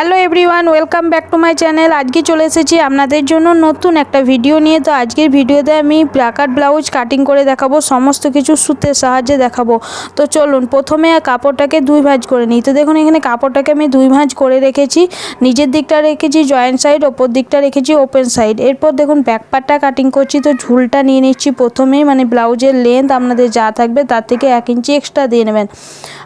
Hello everyone, welcome back to my channel. আজকে চলে এসেছি আপনাদের জন্য নতুন একটা ভিডিও নিয়ে। তো আজকের ভিডিওতে আমি ব্রাকাট ব্লাউজ কাটিং করে দেখাবো, সমস্ত কিছু সুতের সাহায্যে দেখাবো। তো চলুন, প্রথমে কাপড়টাকে দুই ভাঁজ করে নিই। তো দেখুন, এখানে কাপড়টাকে আমি দুই ভাঁজ করে রেখেছি। নিজের দিকটা রেখেছি জয়েন্ট সাইড, ওপর দিকটা রেখেছি ওপেন সাইড। এরপর দেখুন ব্যাক পার্টটা কাটিং করছি। তো ঝুলটা নিয়ে নিচ্ছি প্রথমেই মানে ব্লাউজের লেন্থ আপনাদের যা থাকবে তার থেকে এক ইঞ্চি এক্সট্রা দিয়ে নেবেন।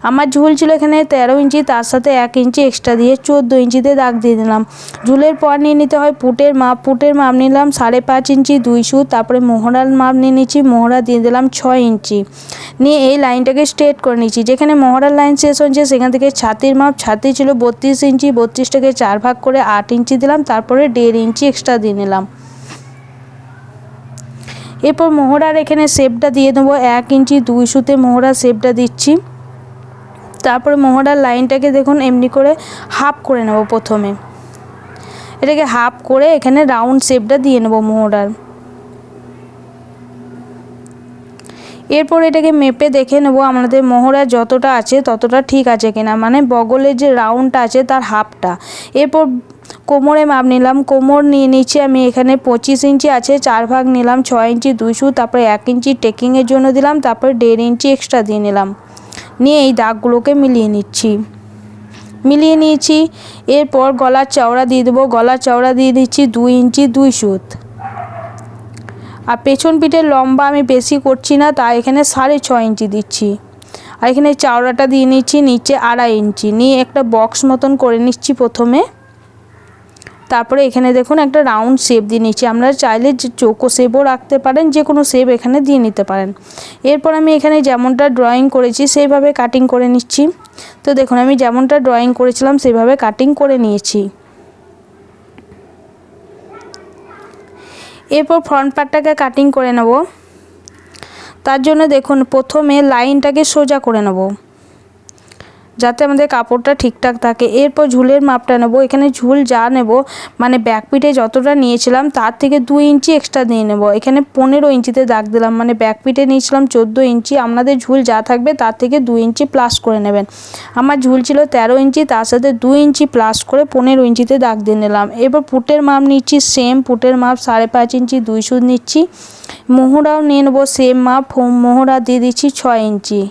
আমার ঝুল ছিল এখানে তেরো ইঞ্চি, তার সাথে এক ইঞ্চি এক্সট্রা দিয়ে চোদ্দ ইঞ্চিতে দাগ দিয়ে দিলাম। ঝুলের পর নিয়ে নিতে হয় পুটের মাপ। পুটের মাপ নিলাম সাড়ে পাঁচ ইঞ্চি, দুই সুত, তারপরে মোহরার মাপ নিয়ে নিচ্ছি, মোহরা দিয়ে দিলাম ছয় ইঞ্চি। নিয়ে এই লাইনটাকে স্ট্রেট করে নিচ্ছি। যেখানে মোহরার লাইন শেষ হচ্ছে সেখান থেকে ছাতির মাপ, ছাতি ছিল বত্রিশ ইঞ্চি, বত্রিশটাকে চার ভাগ করে আট ইঞ্চি দিলাম, তারপরে দেড় ইঞ্চি এক্সট্রা দিয়ে নিলাম। এরপর মোহরার এখানে শেপটা দিয়ে দেবো। এক ইঞ্চি, দুই সুতে মোহরার শেপটা দিচ্ছি। তারপরে মোহরার লাইনটাকে দেখুন, এমনি করে হাফ করে নেব প্রথমে। এটাকে হাফ করে এখানে রাউন্ড শেপটা দিয়ে নেব মোহরার এরপর এটাকে মেপে দেখে নেব আমাদের মোহরা যতটা আছে, ততটা ঠিক আছে কিনা। মানে বগলের যে রাউন্ডটা আছে, তার হাফটা। এরপর কোমরে মাপ নিলাম। কোমর নিয়ে নিচ্ছি আমি এখানে পঁচিশ ইঞ্চি আছে, চার ভাগ নিলাম, ছয় ইঞ্চি দুইশো তারপরে এক ইঞ্চি টেকিংয়ের জন্য দিলাম, তারপরে দেড় ইঞ্চি এক্সট্রা দিয়ে নিলাম। নিয়ে এই দাগগুলোকে মিলিয়ে নিচ্ছি। মিলিয়ে নিয়েছি, এরপর গলার চওড়া দিয়ে দেবো। গলার চওড়া দিয়ে দিচ্ছি দুই ইঞ্চি, দুই সুত। আর পেছন পিঠের লম্বা আমি বেশি করছি না তাই এখানে সাড়ে ছ ইঞ্চি দিচ্ছি। আর এখানে চাওড়াটা দিয়ে নিচ্ছি, নিচে আড়াই ইঞ্চি। নিয়ে একটা বক্স মতন করে নিচ্ছি প্রথমে। তারপরে এখানে দেখুন একটা রাউন্ড শেপ দিয়ে নিচ্ছি। আপনারা চাইলে যে চৌকো শেপও রাখতে পারেন, যে কোনো শেপ এখানে দিয়ে নিতে পারেন। এরপর আমি এখানে যেমনটা ড্রয়িং করেছি, সেইভাবে কাটিং করে নিচ্ছি। তো দেখুন, আমি যেমনটা ড্রয়িং করেছিলাম, সেইভাবে কাটিং করে নিয়েছি। এরপর ফ্রন্ট পার্টটাকে কাটিং করে নেব। তার জন্য দেখুন, প্রথমে লাইনটাকে সোজা করে নেব। যাতে আমাদের কাপড়টা ঠিকঠাক থাকে। এরপর ঝুলের মাপটা নেব। এখানে ঝুল যা নেব মানে ব্যাক পিঠে যতটা নিয়েছিলাম, তার থেকে দুই ইঞ্চি এক্সট্রা দিয়ে নেব। এখানে পনেরো ইঞ্চিতে দাগ দিলাম মানে ব্যাক পিঠে নিয়েছিলাম চোদ্দ ইঞ্চি। আপনাদের ঝুল যা থাকবে, তার থেকে দুই ইঞ্চি প্লাস করে নেবেন। আমার ঝুল ছিল তেরো ইঞ্চি, তার সাথে দুই ইঞ্চি প্লাস করে পনেরো ইঞ্চিতে দাগ দিয়ে নিলাম। এবার পুটের মাপ নিচ্ছি সেম পুটের মাপ, সাড়ে পাঁচ ইঞ্চি, দুই সুদ নিচ্ছি। মোহরাও নিয়ে নেব সেম মাপ। মোহরা দিয়ে দিচ্ছি ছয় ইঞ্চি।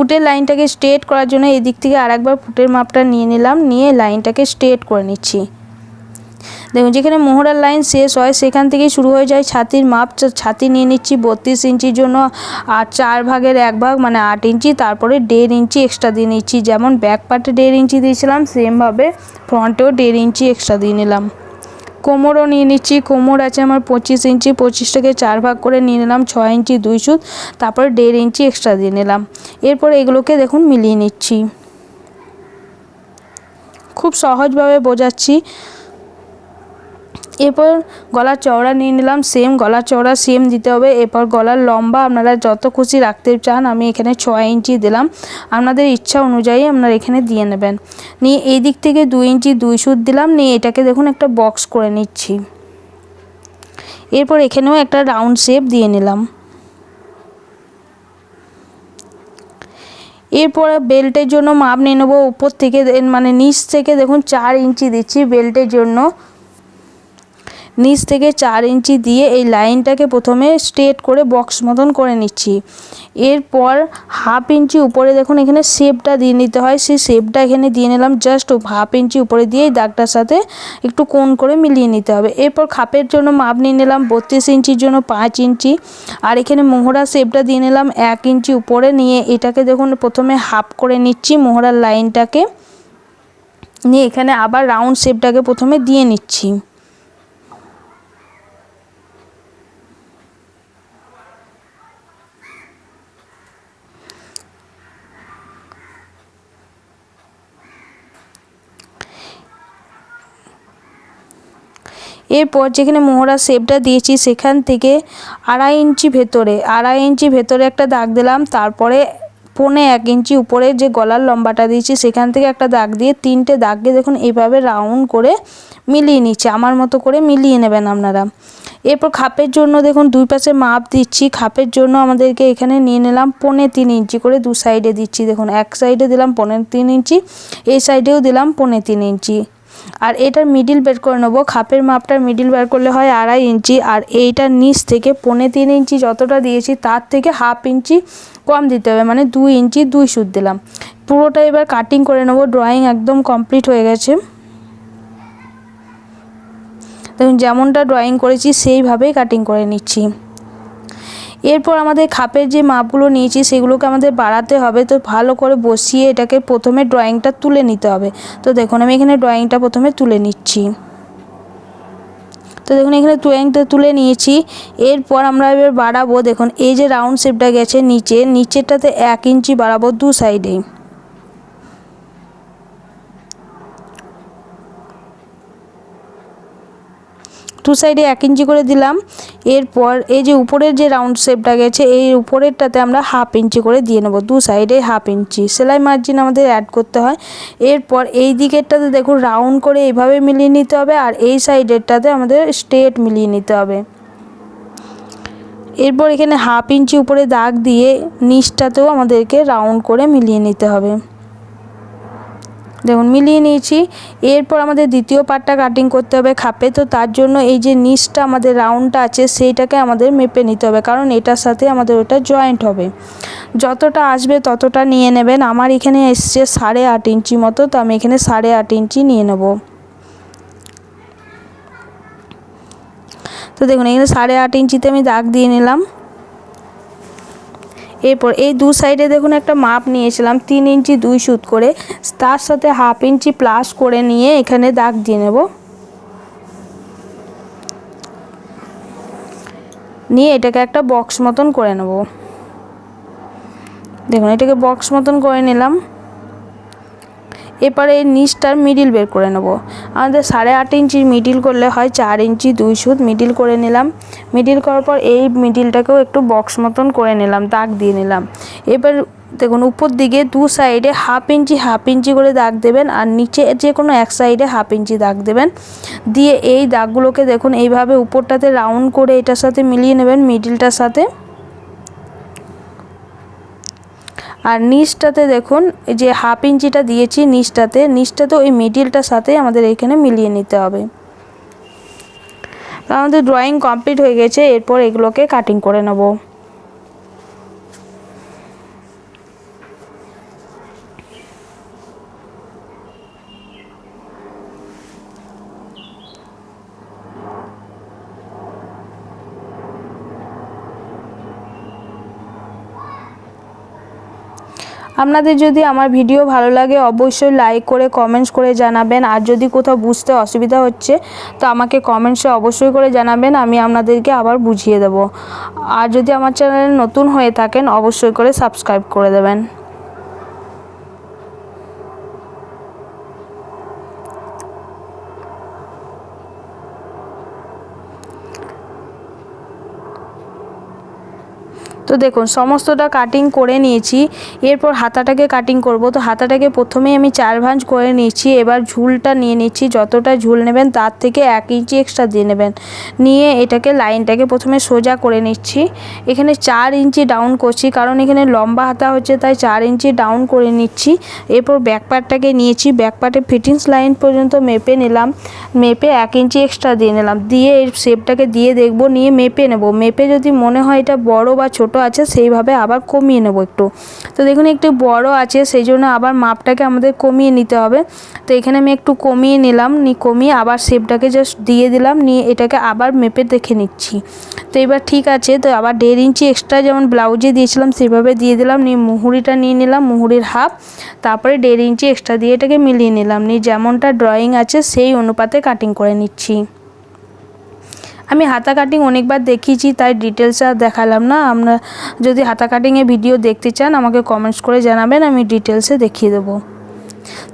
ফুটের লাইনটাকে স্ট্রেট করার জন্য এই দিক থেকে আরেকবার ফুটের মাপটা নিয়ে নিলাম, নিয়ে লাইনটাকে স্ট্রেট করে নিচ্ছি। দেখুন, যেখানে মোহরার লাইন শেষ হয়, সেখান থেকেই শুরু হয়ে যায় ছাতির মাপ। ছাতি নিয়ে নিচ্ছি বত্রিশ ইঞ্চির জন্য, আর চার ভাগের এক ভাগ মানে আট ইঞ্চি, তারপরে দেড় ইঞ্চি এক্সট্রা দিয়ে নিচ্ছি। যেমন ব্যাক পার্টে দেড় ইঞ্চি দিয়েছিলাম সেমভাবে ফ্রন্টেও দেড় ইঞ্চি এক্সট্রা দিয়ে নিলাম। কোমরও নিয়ে নিচ্ছি, কোমর আছে আমার পঁচিশ ইঞ্চি, পঁচিশটাকে চার ভাগ করে নিয়ে নিলাম, ছয় ইঞ্চি, দুই সুত, তারপর দেড় ইঞ্চি এক্সট্রা দিয়ে নিলাম। এরপর এগুলোকে দেখুন মিলিয়ে নিচ্ছি। খুব সহজভাবে বোঝাচ্ছি। এরপর গলার চওড়া নিয়ে নিলাম সেম গলার চওড়া সেম দিতে হবে। এরপর গলার লম্বা আপনারা যত খুশি রাখতে চান, আমি এখানে ছয় ইঞ্চি দিলাম। আপনাদের ইচ্ছা অনুযায়ী আপনারা এখানে দিয়ে নেবেন। নিয়ে এই দিক থেকে দুই ইঞ্চি দুই সুত দিলাম, নিয়ে এটাকে দেখুন একটা বক্স করে নিচ্ছি। এরপর এখানেও একটা রাউন্ড শেপ দিয়ে নিলাম। এরপর বেল্টের জন্য মাপ নিয়ে নেব, উপর থেকে মানে নিচ থেকে দেখুন চার ইঞ্চি দিচ্ছি বেল্টের জন্য। নিচ থেকে চার ইঞ্চি দিয়ে এই লাইনটাকে প্রথমে স্ট্রেট করে বক্স মতন করে নিচ্ছি। এরপর হাফ ইঞ্চি উপরে দেখুন এখানে শেপটা দিয়ে নিতে হয়। সেই শেপটা এখানে দিয়ে নিলাম, জাস্ট হাফ ইঞ্চি উপরে দিয়ে দাগটার সাথে একটু কোন করে মিলিয়ে নিতে হবে। এরপর খাপের জন্য মাপ নিয়ে নিলাম, বত্রিশ ইঞ্চির জন্য পাঁচ ইঞ্চি। আর এখানে মোহরা শেপটা দিয়ে নিলাম, এক ইঞ্চি উপরে নিয়ে এটাকে দেখুন প্রথমে হাফ করে নিচ্ছি মোহরার লাইনটাকে। নিয়ে এখানে আবার রাউন্ড শেপটাকে প্রথমে দিয়ে নিচ্ছি। এরপর যেখানে মোহরা শেপটা দিয়েছি, সেখান থেকে আড়াই ইঞ্চি ভেতরে, আড়াই ইঞ্চি ভেতরে একটা দাগ দিলাম। তারপরে পৌনে এক ইঞ্চি উপরে যে গলার লম্বাটা দিয়েছি, সেখান থেকে একটা দাগ দিয়ে তিনটে দাগকে দেখুন এইভাবে রাউন্ড করে মিলিয়ে নিচ্ছে। আমার মতো করে মিলিয়ে নেবেন আপনারা। এরপর খাপের জন্য দেখুন দুই পাশে মাপ দিচ্ছি। খাপের জন্য আমাদেরকে এখানে নিয়ে নিলাম পনে তিন ইঞ্চি করে দু সাইডে দিচ্ছি। দেখুন, এক সাইডে দিলাম পনে তিন ইঞ্চি, এই সাইডেও দিলাম পনে তিন ইঞ্চি। আর এটার মিডিল বের করে নেব। খাপের মাপটার মিডিল বের করলে হয় আড়াই ইঞ্চি। আর এইটার নিচ থেকে পনে তিন ইঞ্চি যতটা দিয়েছি, তার থেকে হাফ ইঞ্চি কম দিতে হবে। মানে দুই ইঞ্চি দুই সুদ দিলাম। পুরোটা এবার কাটিং করে নেব। ড্রয়িং একদম কমপ্লিট হয়ে গেছে। দেখুন, যেমনটা ড্রয়িং করেছি, সেইভাবেই কাটিং করে নিচ্ছি। এরপর আমাদের খাপের যে মাপগুলো নিয়েছি সেগুলোকে আমাদের বাড়াতে হবে। তো ভালো করে বসিয়ে এটাকে প্রথমে ড্রয়িংটা তুলে নিতে হবে। তো দেখুন, আমি এখানে ড্রয়িংটা প্রথমে তুলে নিচ্ছি। তো দেখুন, এখানে ড্রয়িংটা তুলে নিয়েছি। এরপর আমরা এবার বাড়াবো, দেখুন, এই যে রাউন্ড শেপটা গেছে নিচে, নিচেরটাতে এক ইঞ্চি বাড়াবো দু সাইডে টু সাইডে এক ইঞ্চি করে দিলাম। এরপর এই যে উপরের যে রাউন্ড শেপটা গেছে, এই উপরেরটাতে আমরা হাফ ইঞ্চি করে দিয়ে নেব। দু সাইডে হাফ ইঞ্চি। সেলাই মার্জিন আমাদের অ্যাড করতে হয়। এরপর এই দিকেরটাতে দেখুন রাউন্ড করে এইভাবে মিলিয়ে নিতে হবে আর এই সাইডেরটাতে আমাদের স্ট্রেট মিলিয়ে নিতে হবে। এরপর এখানে হাফ ইঞ্চি উপরে দাগ দিয়ে নিচটাতেও আমাদেরকে রাউন্ড করে মিলিয়ে নিতে হবে। দেখুন, মিলিয়ে নিয়েছি। এরপর আমাদের দ্বিতীয় পার্টটা কাটিং করতে হবে খাপে। তো তার জন্য এই যে নিচটা আমাদের রাউন্ডটা আছে, সেইটাকে আমাদের মেপে নিতে হবে। কারণ এটার সাথে আমাদের ওটা জয়েন্ট হবে। যতটা আসবে ততটা নিয়ে নেবেন। আমার এখানে এসছে সাড়ে আট ইঞ্চি মতো, তো আমি এখানে সাড়ে আট ইঞ্চি নিয়ে নেব। তো দেখুন, এখানে সাড়ে আট ইঞ্চিতে আমি দাগ দিয়ে নিলাম। এরপর এই দু সাইডে দেখুন একটা মাপ নিয়েছিলাম, তিন ইঞ্চি দুই সুত করে। তার সাথে হাফ ইঞ্চি প্লাস করে নিয়ে এখানে দাগ দিয়ে নেব। নিয়ে এটাকে একটা বক্স মতন করে নেব। দেখুন, এটাকে বক্স মতন করে নিলাম। এরপরে এই নিচটার মিডিল বের করে নেব। আমাদের সাড়ে আট ইঞ্চির মিডিল করলে হয় চার ইঞ্চি দুই সুত মিডিল করে নিলাম। মিডিল করার পর এই মিডিলটাকেও একটু বক্স মতন করে নিলাম, দাগ দিয়ে নিলাম। এবার দেখুন উপর দিকে দু সাইডে হাফ ইঞ্চি হাফ ইঞ্চি করে দাগ দেবেন আর নিচে যে কোনো এক সাইডে হাফ ইঞ্চি দাগ দেবেন। দিয়ে এই দাগগুলোকে দেখুন এইভাবে উপরটাতে রাউন্ড করে এটার সাথে মিলিয়ে নেবেন মিডিলটার সাথে। আর নিচটাতে দেখুন, এই যে হাফ ইঞ্চিটা দিয়েছি নিচটাতে নিচটাতে ওই মিডিলটার সাথে আমাদের এখানে মিলিয়ে নিতে হবে। আমাদের ড্রয়িং কমপ্লিট হয়ে গেছে, এরপর এগুলোকে কাটিং করে নেব। আপনাদের যদি আমার ভিডিও ভালো লাগে, অবশ্যই লাইক করে কমেন্টস করে জানাবেন। আর যদি কোথাও বুঝতে অসুবিধা হচ্ছে, তো আমাকে কমেন্টসে অবশ্যই করে জানাবেন, আমি আপনাদেরকে আবার বুঝিয়ে দেব। আর যদি আমার চ্যানেলে নতুন হয়ে থাকেন, অবশ্যই করে সাবস্ক্রাইব করে দেবেন। তো দেখুন, সমস্তটা কাটিং করে নিয়েছি। এরপর হাতাটাকে কাটিং করব। তো হাতাটাকে প্রথমেই আমি চার ভাঁজ করে নিয়েছি। এবার ঝুলটা নিয়ে নিচ্ছি। যতটা ঝুল নেবেন, তার থেকে এক ইঞ্চি এক্সট্রা দিয়ে নেবেন। নিয়ে এটাকে লাইনটাকে প্রথমে সোজা করে নিচ্ছি। এখানে চার ইঞ্চি ডাউন করছি, কারণ এখানে লম্বা হাতা হচ্ছে, তাই চার ইঞ্চি ডাউন করে নিচ্ছি। এরপর ব্যাকপার্টটাকে নিয়েছি। ব্যাকপার্টে ফিটিংস লাইন পর্যন্ত মেপে নিলাম। মেপে এক ইঞ্চি এক্সট্রা দিয়ে নিলাম। দিয়ে এই শেপটাকে দিয়ে দেখব, নিয়ে মেপে নেব। মেপে যদি মনে হয় এটা বড় বা ছোট আছে সেইভাবে আবার কমিয়ে নেব একটু। তো দেখুন একটু বড় আছে, সেই জন্য আবার মাপটাকে আমাদের কমিয়ে নিতে হবে। তো এখানে আমি একটু কমিয়ে নিলাম, নি, কমিয়ে আবার শেপটাকে জাস্ট দিয়ে দিলাম, নিয়ে এটাকে আবার মেপে দেখে নিচ্ছি। তো এবার ঠিক আছে, তো আবার দেড় ইঞ্চি এক্সট্রা যেমন ব্লাউজে দিয়েছিলাম সেভাবে দিয়ে দিলাম, নিয়ে মুহুরিটা নিয়ে নিলাম, মুহুরির হাফ তারপরে দেড় ইঞ্চি এক্সট্রা দিয়ে এটাকে মিলিয়ে নিলাম, নিয়ে যেমনটা ড্রয়িং আছে, সেই অনুপাতে কাটিং করে নিচ্ছি। আমি হাতা কাটিং অনেকবার দেখিয়েছি, তাই ডিটেলস আর দেখালাম না। আপনারা যদি হাতা কাটিংয়ে ভিডিও দেখতে চান, আমাকে কমেন্টস করে জানাবেন, আমি ডিটেলসে দেখিয়ে দেবো।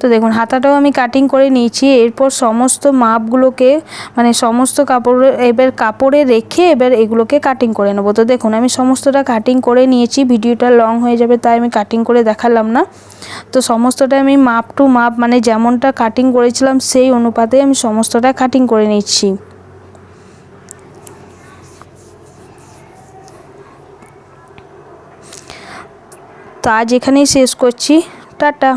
তো দেখুন, হাতাটাও আমি কাটিং করে নিয়েছি। এরপর সমস্ত মাপগুলোকে মানে সমস্ত কাপড়ে, এবার কাপড়ে রেখে এবার এগুলোকে কাটিং করে নেব। তো দেখুন, আমি সমস্তটা কাটিং করে নিয়েছি। ভিডিওটা লং হয়ে যাবে, তাই আমি কাটিং করে দেখালাম না। তো সমস্তটা আমি মাপ টু মাপ মানে যেমনটা কাটিং করেছিলাম, সেই অনুপাতে আমি সমস্তটা কাটিং করে নিচ্ছি। তো আজ এখানেই শেষ করছি টাটা